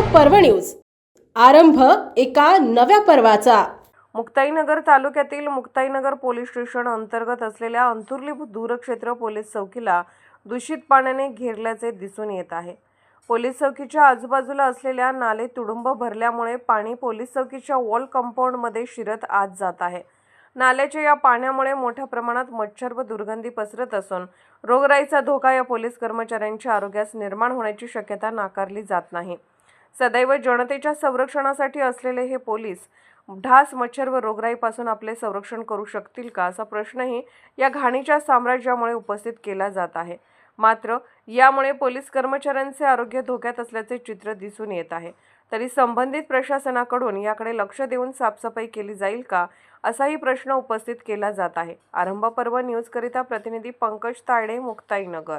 पर्व न्यूज. आरंभ एका नव्या पर्वाचा. मुक्ताईनगर तालुक्यातील मुक्ताईनगर पोलीस स्टेशन अंतर्गत असलेल्या अंतुर्ली दूरक्षेत्र पोलीस चौकीला दूषित पाण्याने घेरल्याचे दिसून येत आहे. पोलीस चौकीच्या आजूबाजूला असलेल्या नाले तुडुंब भरल्यामुळे पाणी पोलीस चौकीच्या वॉल कंपाऊंडमध्ये शिरत आत जात आहे. नाल्याच्या या पाण्यामुळे मोठ्या प्रमाणात मच्छर व दुर्गंधी पसरत असून रोगराईचा धोका या पोलीस कर्मचाऱ्यांच्या आरोग्यास निर्माण होण्याची शक्यता नाकारली जात नाही. सदैव जनतेच्या संरक्षणासाठी असलेले हे पोलीस ढास मच्छर व रोगराईपासून आपले संरक्षण करू शकतील का असा प्रश्नही या घाणीच्या साम्राज्यामुळे उपस्थित केला जात आहे. मात्र यामुळे पोलीस कर्मचाऱ्यांचे आरोग्य धोक्यात असल्याचे चित्र दिसून येत आहे. तरी संबंधित प्रशासनाकडून याकडे लक्ष देऊन साफसफाई केली जाईल का असाही प्रश्न उपस्थित केला जात आहे. आरंभ पर्व न्यूजकरिता प्रतिनिधी पंकज तायडे मुक्ताईनगर.